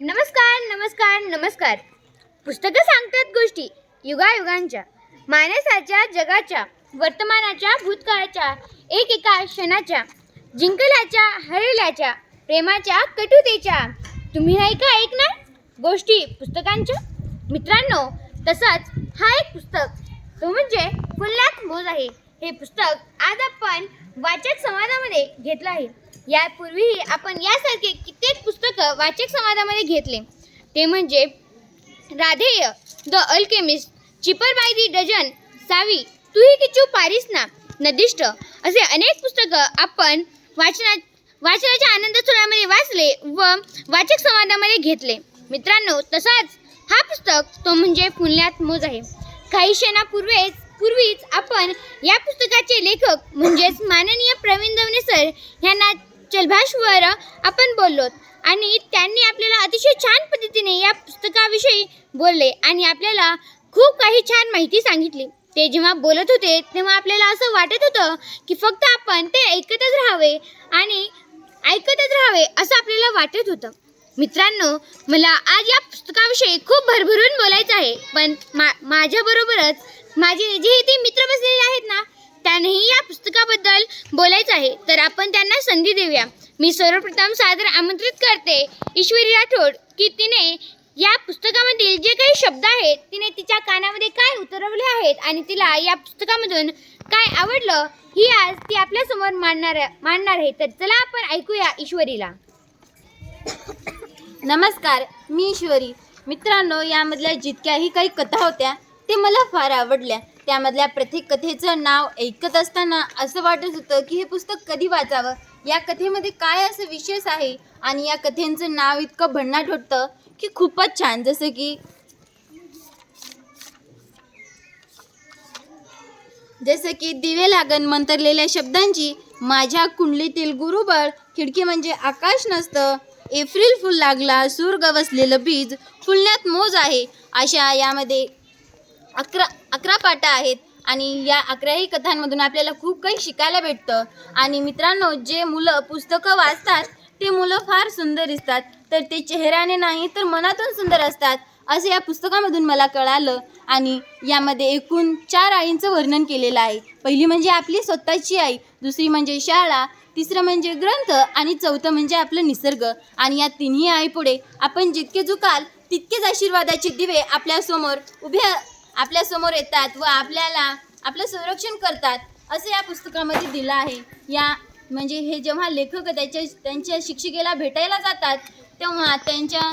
नमस्कार नमस्कार नमस्कार. पुस्तकं सांगतात गोष्टी युगायुगांच्या. माणसाच्या जगाच्या वर्तमानाच्या भूतकाळाच्या एकेका क्षणाच्या जिंकल्याच्या हरल्याच्या प्रेमाच्या कटुतेच्या. तुम्ही नाही का ऐकणार गोष्टी पुस्तकांच्या? मित्रांनो तसंच हा एक पुस्तक. तो म्हणजे फुल्लात मोज आहे. हे पुस्तक आज आपण वाचक संवादामध्ये घेतलं आहे. यापूर्वीही आपण यासारखे कित्येक पुस्तकं वाचक समाजामध्ये घेतले. ते म्हणजे Radheya The Alchemist Cheaper by the Dozen सावी तू ही किचू पारिस ना नदिष्ट असे अनेक पुस्तकं आपण वाचना वाचनाच्या आनंद सोहळ्यामध्ये वाचले व वाचक संवादामध्ये घेतले. मित्रांनो तसाच हा पुस्तक तो म्हणजे पुण्यात मोज आहे. काही क्षणापूर्वीच पूर्वीच आपण या पुस्तकाचे लेखक म्हणजेच माननीय प्रवीण दवणे सर यांना जलभाषवर आपण बोललोत. आणि त्यांनी आपल्याला अतिशय छान पद्धतीने या पुस्तकाविषयी बोलले आणि आपल्याला खूप काही छान माहिती सांगितली. ते जेव्हा बोलत होते तेव्हा आपल्याला असं वाटत होतं की फक्त आपण ते ऐकतच राहावे आणि ऐकतच राहावे असं आपल्याला वाटत होतं. मित्रांनो मला आज या पुस्तकाविषयी खूप भरभरून बोलायचं आहे पण मा माझ्याबरोबरच माझे जे ते मित्र बसलेले आहेत ना त्यांनाही या पुस्तकाबद्दल बोलायचं आहे. तर आपण त्यांना संधी देऊया. मी सर्वप्रथम सादर आमंत्रित करते. ईश्वरी राठोड की तिने या पुस्तकामधील जे काही शब्द आहेत तिने तिच्या कानामध्ये काय उतरवले आहेत आणि तिला या पुस्तकामधून काय आवडलं ही आज ती आपल्यासमोर मांडणार मांडणार आहे. तर चला आपण ऐकूया ईश्वरीला. नमस्कार मी ईश्वरी. मित्रांनो यामधल्या जितक्याही काही कथा होत्या ते मला फार आवडल्या. त्यामधल्या प्रत्येक कथेचं नाव ऐकत असताना असं वाटत होतं की हे पुस्तक कधी वाचावं? या कथेमध्ये काय असं विशेष आहे? आणि या कथेंचं नाव इतकं भन्नाट होतं की खूपच छान. जसं की जसं की दिवे लागन मंतरलेल्या शब्दांची माझ्या कुंडलीतील गुरुबळ खिडकी म्हणजे आकाश नसतं. एप्रिल फुल लागला सूर गवसलेलं बीज फुलण्यात मोज आहे. अशा यामध्ये अकरा अकरा पाटा आहेत आणि या अकराही कथांमधून आपल्याला खूप काही शिकायला भेटतं. आणि मित्रांनो जे मुलं पुस्तकं वाचतात ते मुलं फार सुंदर दिसतात. तर ते चेहऱ्याने नाही तर मनातून सुंदर असतात असं या पुस्तकामधून मला कळालं. आणि यामध्ये एकूण चार आईंचं वर्णन केलेलं आहे. पहिली म्हणजे आपली स्वतःची आई दुसरी म्हणजे शाळा तिसरं म्हणजे ग्रंथ आणि चौथं म्हणजे आपलं निसर्ग. आणि या तिन्ही आईपुढे आपण जितके झुकाल तितकेच आशीर्वादाचे दिवे आपल्यासमोर उभे आपल्यासमोर येतात व आपल्याला आपलं संरक्षण करतात असं या पुस्तकामध्ये दिलं आहे. या म्हणजे हे जेव्हा लेखक त्याच्या त्यांच्या शिक्षिकेला भेटायला जातात तेव्हा त्यांच्या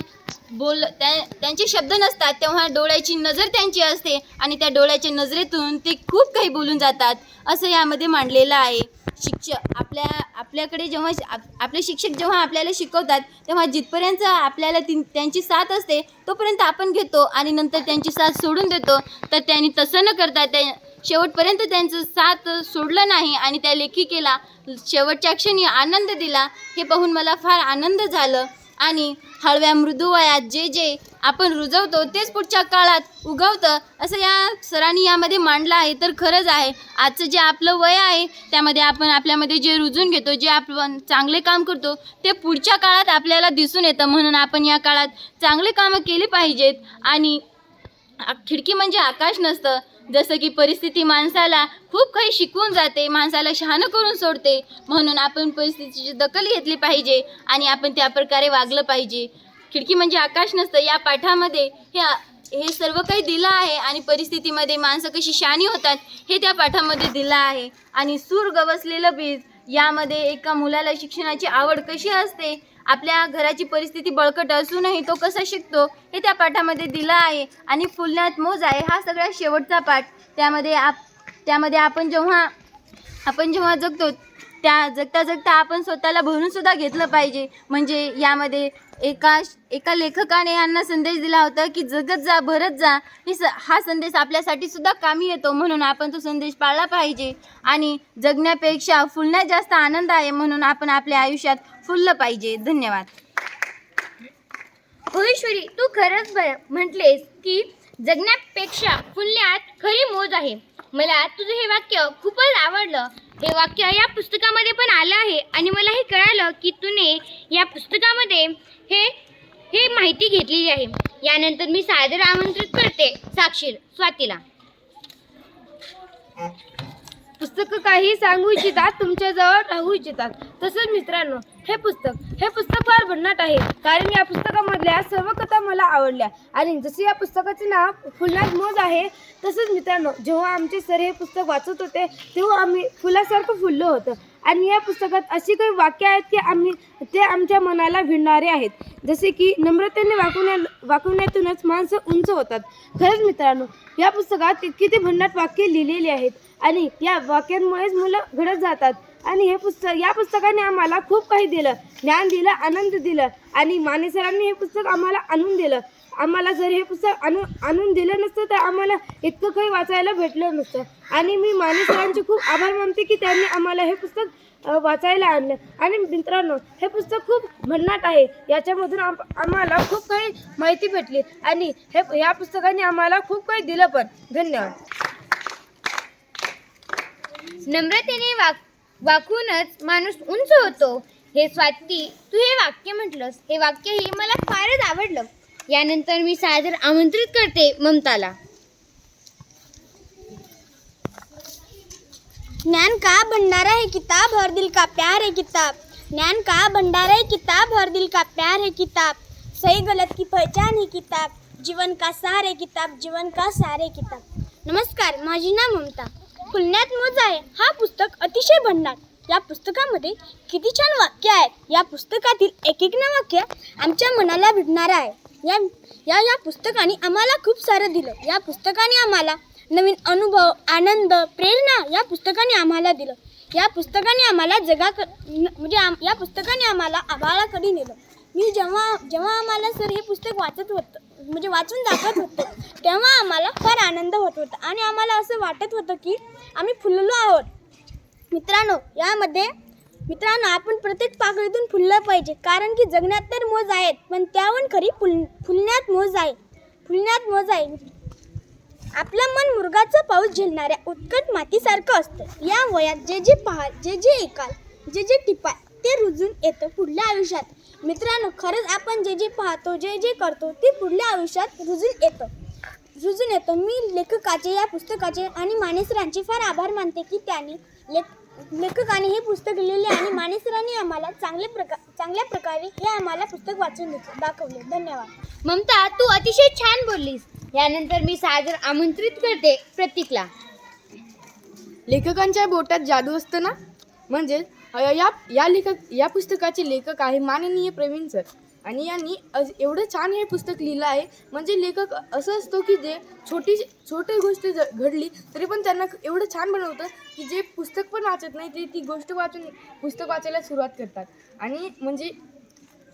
बोल त्या त्यांचे शब्द नसतात तेव्हा डोळ्याची नजर त्यांची असते आणि त्या डोळ्याच्या नजरेतून ते खूप काही बोलून जातात असं यामध्ये मांडलेलं आहे. शिक्षक आपल्या आपल्याकडे जेव्हा आप- आपले शिक्षक जेव्हा आपल्याला शिकवतात तेव्हा जिथपर्यंत आपल्याला ती त्यांची साथ असते तोपर्यंत आपण घेतो आणि नंतर त्यांची साथ सोडून देतो. तर त्यांनी तसं न करता त्या शेवटपर्यंत त्यांचं साथ सोडलं नाही आणि त्या लेखिकेला शेवटच्या क्षणी आनंद दिला हे पाहून मला फार आनंद झालं. आणि हळव्या मृदू वयात जे जे आपण रुजवतो तेच पुढच्या काळात उगवतं असं या सरांनी यामध्ये मांडलं आहे. तर खरंच आहे आजचं जे आपलं वय आहे त्यामध्ये आपण आपल्यामध्ये जे रुजून घेतो जे आपण चांगले काम करतो ते पुढच्या काळात आपल्याला दिसून येतं. म्हणून आपण या काळात चांगले कामं केली पाहिजेत. आणि खिडकी म्हणजे आकाश नसतं जसं की परिस्थिती माणसाला खूप काही शिकवून जाते माणसाला शहाणं करून सोडते. म्हणून आपण परिस्थितीची दखल घेतली पाहिजे आणि आपण त्या प्रकारे वागलं पाहिजे. खिडकी म्हणजे आकाश नसतं या पाठामध्ये हे हे सर्व काही दिलं आहे आणि परिस्थितीमध्ये माणसं कशी शाणी होतात हे त्या पाठामध्ये दिलं आहे. आणि सूर गवसलेलं बीज यामध्ये एका मुलाला शिक्षणाची आवड कशी असते? आपल्या घराची परिस्थिती बळकट असूनही तो कसा शिकतो? हे त्या पाठामध्ये दिलं आहे. आणि फुलण्यात मोज आहे. हा सगळ्यात शेवटचा पाठ. त्यामध्ये आप त्यामध्ये आपण जेव्हा आपण जेव्हा जगतो त्या जगता जगता आपण स्वतःला भरून सुद्धा घेतलं पाहिजे. म्हणजे यामध्ये एका एका लेखकाने यांना संदेश दिला होता की जगत जा भरत जा ही स हा संदेश आपल्यासाठी सुद्धा कामी येतो म्हणून आपण तो संदेश पाळला पाहिजे. आणि जगण्यापेक्षा फुलण्यात जास्त आनंद आहे म्हणून आपण आपल्या आयुष्यात फुललं पाहिजे. धन्यवाद. हो तू खरंच बर म्हटलेस की जगण्यापेक्षा फुलण्यात खरी मोज आहे. मला तुझं हे वाक्य खूपच आवडलं. हे वाक्य या पुस्तकामध्ये पण आलं आहे. आणि मला हे कळालं की तुने या पुस्तकामध्ये हे हे माहिती घेतलेली आहे. यानंतर मी सादर आमंत्रित करते. साक्षीर स्वातीला. पुस्तकं काही सांगू इच्छितात तुमच्याजवळ राहू इच्छितात. तसंच मित्रांनो हे पुस्तक हे पुस्तक फार भन्नाट आहे. कारण या पुस्तकामधल्या सर्व कथा मला आवडल्या. आणि जसे या पुस्तकाचे नाव फुलनाथ मोज आहे तसंच मित्रांनो जेव्हा आमचे सर हे पुस्तक वाचत होते तेव्हा आम्ही फुलासारखं फुललो होतं. आणि या पुस्तकात अशी काही वाक्य आहेत की आम्ही ते आमच्या मनाला भिडणारे आहेत. जसे की नम्रतेने वाकवण्या वाकवण्यातूनच माणसं उंच होतात. खरंच मित्रांनो या पुस्तकात किती भन्नाट वाक्य लिहिलेली आहेत. आणि या वाक्यांमुळेच मुलं घडत जातात. आणि हे पुस्तक या पुस्तकाने आम्हाला खूप काही दिलं. ज्ञान दिलं आनंद दिलं आणि माने सरांनी हे पुस्तक आम्हाला आणून दिलं. आम्हाला जर हे पुस्तक आणून आणून दिलं नसतं तर आम्हाला इतकं काही वाचायला भेटलं नसतं. आणि मी मानेसरांचे खूप आभार मानते की त्यांनी आम्हाला हे पुस्तक वाचायला आणलं. आणि मित्रांनो हे पुस्तक खूप भन्नाट आहे. याच्यामधून आम आम्हाला खूप काही माहिती भेटली. आणि हे या पुस्तकाने आम्हाला खूप काही दिलं पण. धन्यवाद. नम्रतेने वाग वाकूनच माणूस उंच होतो. हे स्वाती तू हे वाक्य म्हटलंस. हे वाक्यही मला फारच आवडलं. यानंतर मी सादर आमंत्रित करते ममताला. ज्ञान का भंडारा है किताब हर दिल का प्यार है किताब ज्ञान का भंडारा है किताब हर दिल का प्यार है किताब सही गलत की पहचान है किताब जीवन का सार है किताब जीवन का सार है किताब नमस्कार माझी नाव ममता. पुण्यात मजा आहे. हा पुस्तक अतिशय भन्नाट. या पुस्तकामध्ये किती छान वाक्य आहेत या पुस्तकातील एक एक ना वाक्य आमच्या मनाला भिडणारं आहे. या या या पुस्तकाने आम्हाला खूप सारं दिलं. या पुस्तकाने आम्हाला नवीन अनुभव आनंद प्रेरणा या पुस्तकाने आम्हाला दिलं. या पुस्तकाने आम्हाला जगा म्हणजे आम या पुस्तकाने आम्हाला आभाळाकडे नेलं. मी जेव्हा जेव्हा आम्हाला सर हे पुस्तक वाचत होतं म्हणजे वाचून दाखवत होतं. तेव्हा आम्हाला फार आनंद होत होता. आणि आम्हाला असं वाटत होतं की आम्ही फुललो आहोत. मित्रांनो यामध्ये मित्रांनो आपण प्रत्येक पाकळीतून फुललं पाहिजे. कारण की जगण्यात तर मोज आहेत पण त्याहून खरी फुल फुलण्यात मोज आहे. फुलण्यात मोज आहे. आपलं मन मुरगाचा पाऊस झेलणाऱ्या उत्कट मातीसारखं असतं. या वयात जे जे पहाल जे जे ऐकाल जे जे टिपाल ते रुजून येतं पुढल्या आयुष्यात. मित्रांनो खरंच आपण जे जे पाहतो जे जे करतो ते पुढल्या आयुष्यात रुजून येतं. रुजून येतं. मी लेखकाचे या पुस्तकाचे आणि मानेसरांचे फार आभार मानते की त्यांनी लेख लेखकाने हे पुस्तक लिहिले आणि मानेसरांनी आम्हाला चांगले प्रकार चांगल्या प्रकारे हे आम्हाला पुस्तक वाचून दिलं- दाखवले. धन्यवाद. ममता तू अतिशय छान बोललीस. यानंतर मी सादर आमंत्रित करते. प्रतीकला. लेखकांच्या बोटात जादू असतं ना? म्हणजे अ, या या लेखक या पुस्तकाचे लेखक आहे माननीय प्रवीण सर. आणि यांनी अज- एवढं छान हे पुस्तक लिहिलं आहे. म्हणजे लेखक असं असतो की जे छोटी छोटी गोष्ट ज घडली तरी पण त्यांना एवढं छान बनवतं की जे पुस्तक पण वाचत नाही ते ती गोष्ट वाचून पुस्तक वाचायला सुरुवात करतात. आणि म्हणजे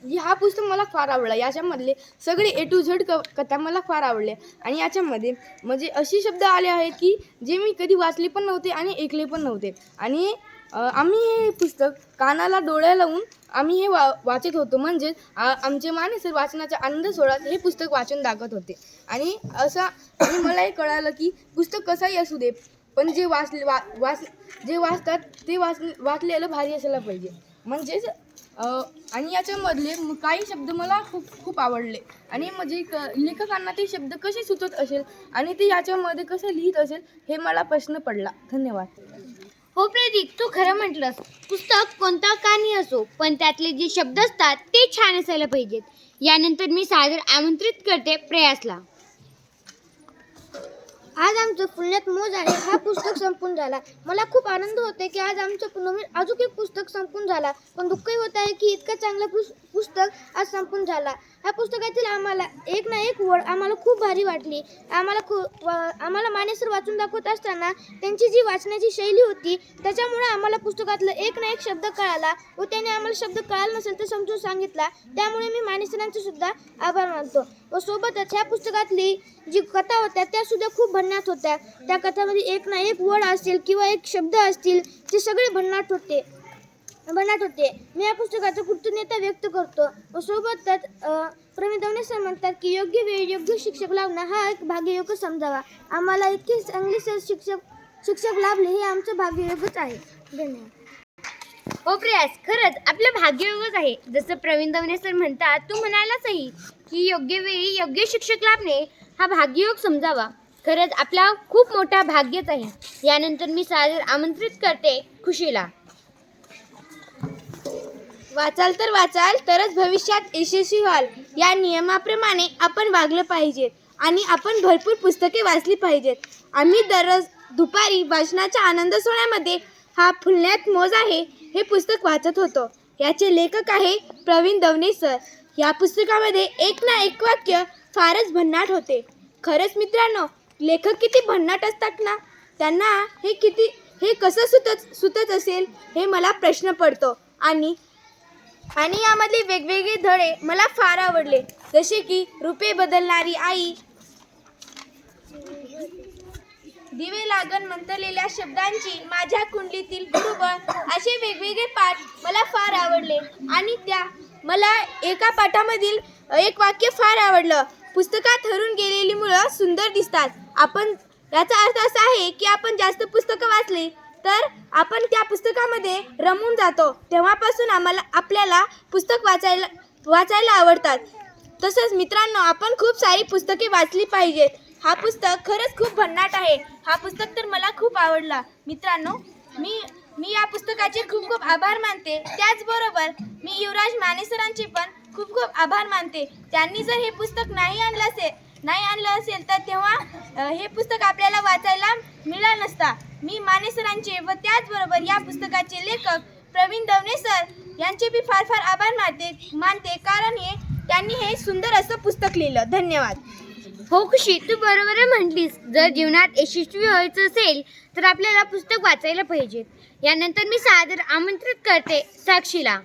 ही हा पुस्तक मला फार आवडला. याच्यामधले सगळे ए टू झेड क कथा मला फार आवडल्या. आणि याच्यामध्ये म्हणजे असे शब्द आले आहेत की जे मी कधी वाचले पण नव्हते आणि ऐकले पण नव्हते. आणि आम्ही हे पुस्तक कानाला डोळ्या लावून आम्ही हे वा वाचत होतो. म्हणजेच आ- आमचे माने सर वाचनाच्या आनंद सोहळ्यात हे पुस्तक वाचून दाखवत होते. आणि असं आणि मला हे कळालं की पुस्तक कसंही असू दे पण जे वाचले वा वाच जे वाचतात ते वाच वाचलेलं भारी असायला पाहिजे. म्हणजेच आणि याच्यामधले काही शब्द मला खूप खूप आवडले. आणि म्हणजे क लेखकांना ते शब्द कसे सुचत असेल आणि ते याच्यामध्ये कसं लिहित असेल हे मला प्रश्न पडला. धन्यवाद. हो प्रदीप तू खरं म्हटलंस. पुस्तक कोणता काही असो पण त्यातले जे शब्द असतात ते छान असायला पाहिजेत. यानंतर मी सादर आमंत्रित करते प्रयासला. आज आमचं पुण्यात मोज आहे हा पुस्तक संपून झाला. मला खूप आनंद होते की आज आमचं नवीन अजून एक पुस्तक संपून झाला. पण दुःखही होत आहे की इतकं चांगलं पुस्तक आज संपून झाला. ह्या पुस्तकातील आम्हाला एक ना एक वड आम्हाला खूप भारी वाटली. आम्हाला खूप आम्हाला मानेसर वाचून दाखवत असताना त्यांची जी वाचण्याची शैली होती त्याच्यामुळे आम्हाला पुस्तकातलं एक ना एक शब्द कळाला व त्याने आम्हाला शब्द कळाला नसेल तर समजून सांगितला. त्यामुळे मी मानेसरांचे सुद्धा आभार मानतो. व सोबतच ह्या पुस्तकातली जी कथा होत्या त्या सुद्धा खूप भन्नाट होत्या. त्या कथामध्ये एक ना एक वड असेल किंवा एक शब्द असतील ते सगळे भन्नाट होते. बनत होते. मी या पुस्तकाचं कृतज्ञता व्यक्त करतो? व सोबतच अं, सर म्हणतात की योग्य वेळी योग्य शिक्षक लावणं हा एक भाग्ययोग समजावा. आम्हाला इतके चांगली सर शिक्षक शिक्षक लाभले हे आमचं भाग्ययोगच आहे. धन्यवाद. हो प्रयास खरंच आपलं भाग्ययोगच आहे. जसं प्रवीण दवने सर म्हणतात तू म्हणालाचही की योग्य वेळी योग्य शिक्षक लाभणे हा भाग्ययोग समजावा. खरंच आपला खूप मोठा भाग्यच आहे. यानंतर मी सादर आमंत्रित करते खुशीला. वाचाल तर वाचाल तरच भविष्यात यशस्वी व्हाल. या नियमाप्रमाणे आपण वागलं पाहिजे आणि आपण भरपूर पुस्तके वाचली पाहिजेत. आम्ही दररोज दुपारी वाचनाच्या आनंद सोहळ्यामध्ये हा फुलण्यात मोज आहे हे पुस्तक वाचत होतो. याचे लेखक आहे प्रवीण दवणे सर. या पुस्तकामध्ये एक ना एक वाक्य फारच भन्नाट होते. खरंच मित्रांनो लेखक किती भन्नाट असतात ना? त्यांना हे किती हे कसं सुतत सुतत असेल हे मला प्रश्न पडतो. आणि आणि यामधले वेगवेगळे धडे मला फार आवडले. जसे की रुपे बदलणारी आई. दिवे लागण मंतरलेल्या शब्दांची माझ्या कुंडलीतील बरोबर असे वेगवेगळे पाठ मला फार आवडले. आणि त्या मला एका पाठामधील एक वाक्य फार आवडलं. पुस्तकात हरून गेलेली मुलं सुंदर दिसतात. आपण याचा अर्थ असा आहे की आपण जास्त पुस्तकं वाचली तर आपण त्या पुस्तकामध्ये रमून जातो. तेव्हापासून आम्हाला आपल्याला पुस्तक वाचायला वाचायला आवडतात. तसंच मित्रांनो आपण खूप सारी पुस्तके वाचली पाहिजेत. हा पुस्तक खरंच खूप भन्नाट आहे. हा पुस्तक तर मला खूप आवडला. मित्रांनो मी मी या पुस्तकाचे खूप खूप आभार मानते. त्याचबरोबर मी युवराज माने सरांचे पण खूप खूप आभार मानते. त्यांनी जर हे पुस्तक नाही आणलं असेल नाही आणलं असेल तर तेव्हा हे पुस्तक आपल्याला वाचायला मिळालं नसता. मी माने सरांचे व त्याचबरोबर या पुस्तकाचे लेखक प्रवीण दवणे सर यांचे बी फार फार आभार मानते मानते. कारण हे त्यांनी हे सुंदर असं पुस्तक लिहिलं. धन्यवाद. हो खुशी तू बरोबर म्हटलीस. जर जीवनात यशस्वी व्हायचं असेल तर आपल्याला पुस्तक वाचायला पाहिजे. यानंतर मी सादर आमंत्रित करते साक्षीला.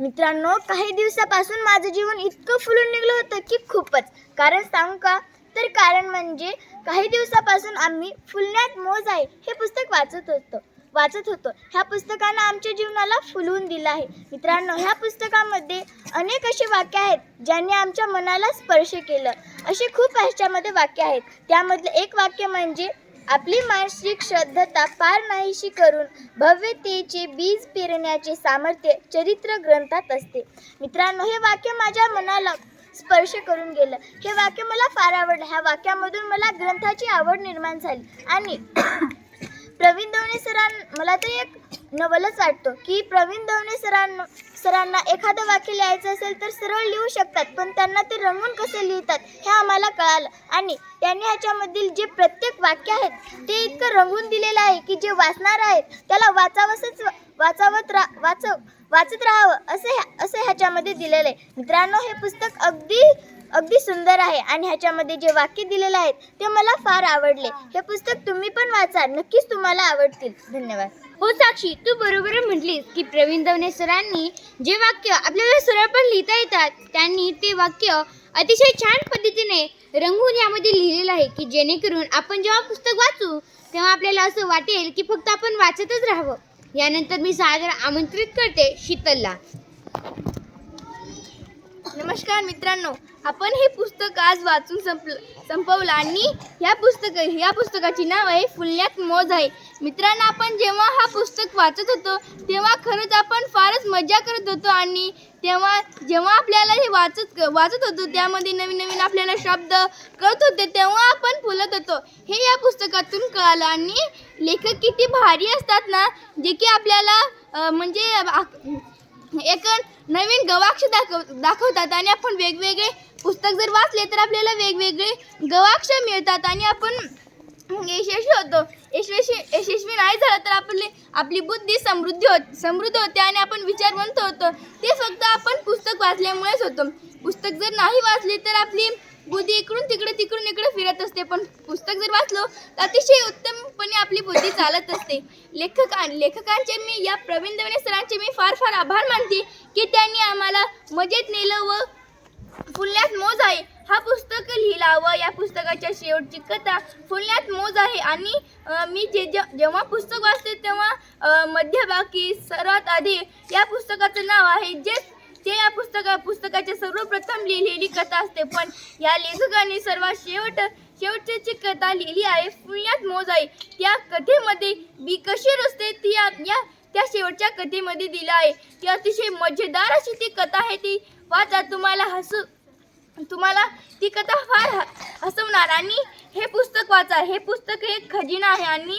मित्रांनो काही दिवसापासून माझं जीवन इतकं फुलून निघलं होतं की खूपच. कारण सांगू का? तर कारण म्हणजे काही दिवसापासून आम्ही फुलण्यात मोज आहे हे पुस्तक वाचत होतो. वाचत होतो. ह्या पुस्तकानं आमच्या जीवनाला फुलवून दिलं आहे. मित्रांनो ह्या पुस्तकामध्ये अनेक असे वाक्य आहेत ज्यांनी आमच्या मनाला स्पर्श केलं. असे खूप ह्याच्यामध्ये वाक्य आहेत. त्यामधलं एक वाक्य म्हणजे आपली मानसिक श्रद्धता पार नाहीशी करून भव्यतेचे बीज पेरण्याचे सामर्थ्य चरित्र ग्रंथात असते. मित्रांनो हे वाक्य माझ्या मनाला स्पर्श करून गेलं. हे वाक्य मला फार आवडलं. ह्या वाक्यामधून मला ग्रंथाची आवड निर्माण झाली. आणि प्रवीण दवणे सरां मला तर एक नवलच वाटतो की प्रवीण दवणे सरांना सरांना एखादं वाक्य लिहायचं असेल तर सरळ लिहू शकतात पण त्यांना ते रंगून कसे लिहितात हे आम्हाला कळालं. आणि त्यांनी ह्याच्यामधील जे प्रत्येक वाक्य आहेत ते इतकं रंगून दिलेलं आहे की जे वाचणार आहेत त्याला वाचावंसच वाचावत रा वाचव वाचत राहावं असं ह्या- असं ह्याच्यामध्ये दिलेलं आहे. मित्रांनो हे पुस्तक अगदी अगदी सुंदर आहे. आणि ह्याच्यामध्ये जे वाक्य दिलेले आहेत ते मला फार आवडले. हे पुस्तक तुम्ही पण वाचा नक्कीच तुम्हाला आवडतील. धन्यवाद. हो साक्षी तू बरोबर म्हटलीस की प्रवीण दवने सरांनी जे वाक्य आपल्याला सरळ पण लिहिता येतात त्यांनी ते वाक्य अतिशय छान पद्धतीने रंगून यामध्ये लिहिलेलं आहे की जेणेकरून आपण जेव्हा पुस्तक वाचू तेव्हा आपल्याला असं वाटेल की फक्त आपण वाचतच राहावं. यानंतर मी सादर आमंत्रित करते शीतलला. नमस्कार मित्रांनो आपण हे पुस्तक आज वाचून संपलं संपवलं आणि ह्या पुस्तक या पुस्तकाची नाव आहे फुलण्यात मोज आहे. मित्रांनो आपण जेव्हा हा पुस्तक वाचत होतो तेव्हा खरंच आपण फारच मजा करत होतो आणि तेव्हा जेव्हा आपल्याला हे वाचत वाचत होतो त्यामध्ये नवीन नवीन आपल्याला शब्द कळत होते तेव्हा आपण फुलत होतो. हे या पुस्तकातून कळालं आणि लेखक किती भारी असतात ना जे की आपल्याला म्हणजे एक नवीन गवाक्ष दाखव दाखवतात आणि आपण वेगवेगळे पुस्तक जर वाचले तर आपल्याला वेगवेगळे गवाक्ष मिळतात आणि आपण यशस्वी होतो. यशस्वी यशस्वी नाही झालं तर आपली आपली बुद्धी समृद्धी होत समृद्ध होते आणि आपण विचारवंत होतो. ते फक्त आपण पुस्तक वाचल्यामुळेच होतो. पुस्तक जर नाही वाचले तर आपली बुद्धी इकडून तिकडे तिकडून इकडे फिरत असते. पण पुस्तक जर वाचलो तर अतिशय उत्तमपणे आपली बुद्धी चालत असते. लेखक लेखकांचे मी या प्रवीण दवणे सरांचे मी फार फार आभार मानते की त्यांनी आम्हाला मजेत नेलं व फुलण्यात मोज आहे. हा पुस्तक लिहिला व या पुस्तकाच्या शेवटची कथा फुलण्यात मोज आहे. आणि मी जे जेव्हा पुस्तक वाचते तेव्हा मध्यभागी सर्वात आधी या पुस्तकाचं नाव आहे जे ते या पुस्तका पुस्तकाच्या सर्वप्रथम लिहिलेली कथा असते. पण या लेखकाने सर्वात शेवट शेवटची कथा लिहिली आहे पुण्यात मोज आहे त्या कथेमध्ये बी कशी रचते ती या या- त्या शेवटच्या कथेमध्ये दिलं आहे. ती अतिशय मजेदार अशी ती कथा आहे ती. वाचा तुम्हाला हसू तुम्हाला ती कथा फार ह- हसवणार. आणि हे पुस्तक वाचा. हे पुस्तक हे खजिना आहे. आणि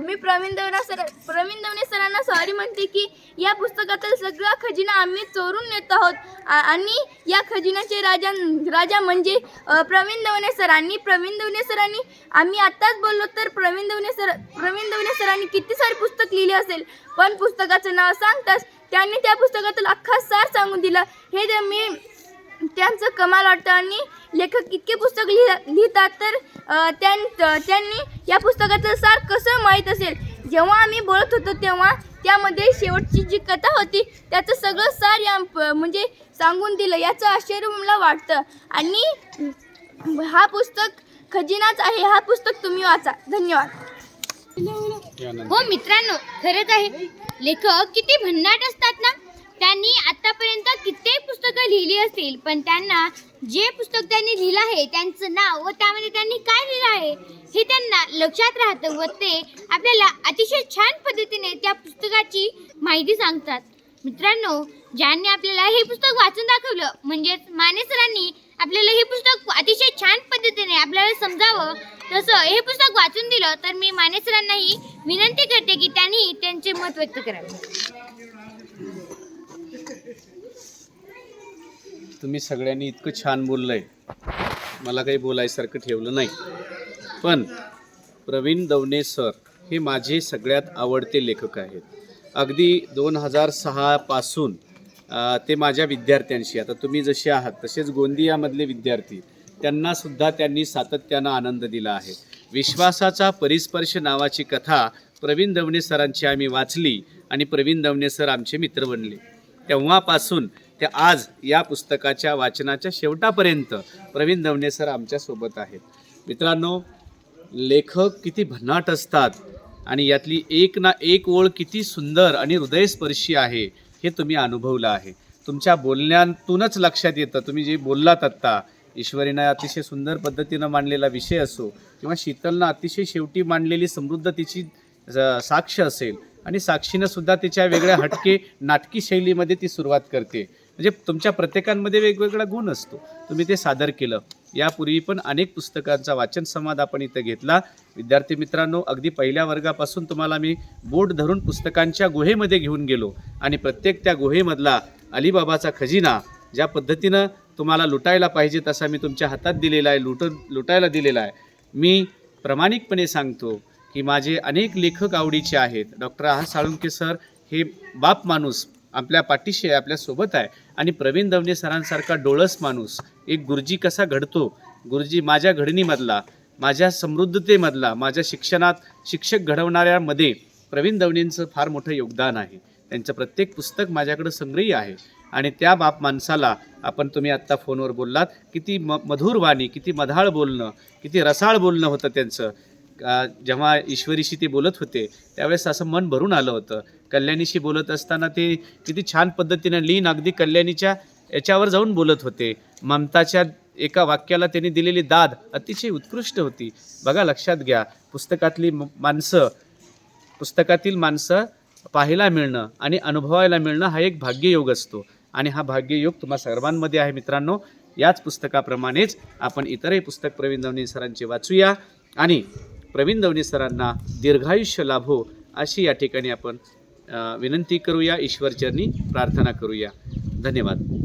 मी प्रवीण दवना सर प्रवीण दवने सरांना सॉरी म्हणते की या पुस्तकातील सगळा खजिना आम्ही चोरून नेत आहोत. आणि या खजिन्याचे राजा राजा म्हणजे प्रवीण दवने सर. आणि प्रवीण दवने सरांनी आम्ही आत्ताच बोललो तर प्रवीण देवने सर प्रवीण दवने सरांनी किती सारे पुस्तक लिहिले असेल. पण पुस्तकाचं नाव सांगताच त्यांनी त्या पुस्तकातील अख्खा सार सांगून दिला. हे जे मी त्यांचं कमाल वाटतं आणि लेखक इतके पुस्तक लिह लिहितात तर त्यां त्यांनी या पुस्तकाचं सार कसं माहीत असेल? जेव्हा आम्ही बोलत होतो तेव्हा त्यामध्ये शेवटची जी कथा होती त्याचं सगळं सार या म्हणजे सांगून दिलं. याचं आश्चर्य मला वाटतं. आणि हा पुस्तक खजिनाच आहे. हा पुस्तक तुम्ही वाचा. धन्यवाद. हो मित्रांनो खरंच आहे. लेखक किती भन्नाट असतात ना? त्यांनी आतापर्यंत कित्येक पुस्तकं लिहिली असतील पण त्यांना जे पुस्तक त्यांनी लिहिलं आहे त्यांचं नाव व त्यामध्ये त्यांनी काय लिहिलं आहे हे त्यांना लक्षात राहतं व ते आपल्याला अतिशय छान पद्धतीने त्या पुस्तकाची माहिती सांगतात. मित्रांनो ज्यांनी आपल्याला हे पुस्तक वाचून दाखवलं म्हणजेच माने सरांनी आपल्याला हे पुस्तक अतिशय छान पद्धतीने आपल्याला समजावं तसं हे पुस्तक वाचून दिलं तर मी माने सरांनाही विनंती करते की त्यांनी त्यांचे मत व्यक्त करावे. तुम्ही सगळ्यांनी इतकं छान बोललंय. मला काही बोलायसारखं ठेवलं नाही. पण प्रवीण दवणे सर हे माझे सगळ्यात आवडते लेखक आहेत. अगदी दोन हजार सहापासून ते माझ्या विद्यार्थ्यांशी आता तुम्ही जसे आहात तसेच गोंदियामधले विद्यार्थी त्यांनासुद्धा त्यांनी सातत्यानं आनंद दिला आहे. विश्वासाचा परिस्पर्श नावाची कथा प्रवीण दवणे सरांची आम्ही वाचली आणि प्रवीण दवणे सर आमचे मित्र बनले. तेव्हापासून ते आज या पुस्तकाच्या वाचनाच्या शेवटापर्यंत प्रवीण दवणे सर आमच्यासोबत आहेत. मित्रांनो लेखक किती भन्नाट असतात आणि यातली एक ना एक ओळ किती सुंदर आणि हृदयस्पर्शी आहे हे तुम्ही अनुभवलं आहे. तुमच्या बोलण्यातूनच लक्षात येतं. तुम्ही जे बोललात आत्ता ईश्वरीनं अतिशय सुंदर पद्धतीनं मांडलेला विषय असो किंवा शीतलनं अतिशय शेवटी मांडलेली समृद्ध तिची साक्ष असेल आणि साक्षीनं सुद्धा तिच्या वेगळ्या हटके नाटकी शैलीमध्ये ती सुरुवात करते. म्हणजे तुमच्या प्रत्येकांमध्ये वेगवेगळा गुण असतो. तुम्ही ते सादर केलं. यापूर्वी पण अनेक पुस्तकांचा वाचन संवाद आपण इथं घेतला. विद्यार्थी मित्रांनो अगदी पहिल्या वर्गापासून तुम्हाला मी बोट धरून पुस्तकांच्या गुहेमध्ये घेऊन गेलो आणि प्रत्येक त्या गुहेमधला अलीबाबाचा खजिना ज्या पद्धतीनं तुम्हाला लुटायला पाहिजे तसा मी तुमच्या हातात दिलेला आहे लुट लुटायला दिलेला आहे. मी प्रामाणिकपणे सांगतो की माझे अनेक लेखक आवडीचे आहेत. डॉक्टर आह साळुंके सर हे बाप माणूस आपल्या पाठीशी आहे आपल्यासोबत आहे. आणि प्रवीण दवणे सरांसारखा डोळस माणूस एक गुरुजी कसा घडतो? गुरुजी माझ्या घडणीमधला माझ्या समृद्धतेमधला माझ्या शिक्षणात शिक्षक घडवणाऱ्यामध्ये प्रवीण दवणेंचं फार मोठं योगदान आहे. त्यांचं प्रत्येक पुस्तक माझ्याकडं संग्रही आहे. आणि त्या बाप माणसाला आपण तुम्ही आत्ता फोनवर बोललात किती म मधुर वाणी किती मधाळ बोलणं किती रसाळ बोलणं होतं त्यांचं. जेव्हा ईश्वरीशी ते बोलत होते त्यावेळेस असं मन भरून आलं होतं. कल्याणीशी बोलत असताना ते किती छान पद्धतीनं लीन अगदी कल्याणीच्या याच्यावर जाऊन बोलत होते. ममताच्या एका वाक्याला त्यांनी दिलेली दाद अतिशय उत्कृष्ट होती. बघा लक्षात घ्या पुस्तकातली म- माणसं पुस्तकातील माणसं पाहायला मिळणं आणि अनुभवायला मिळणं हा एक भाग्ययोग असतो. आणि हा भाग्ययोग तुम्हा सर्वांमध्ये आहे मित्रांनो. याच पुस्तकाप्रमाणेच आपण इतरही पुस्तक प्रवीण दवणे सरांचे वाचूया. आणि प्रवीण दवणे सरांना दीर्घायुष्य लाभो अशी या ठिकाणी आपण विनंती करूया ईश्वरचरणी प्रार्थना करूया. धन्यवाद.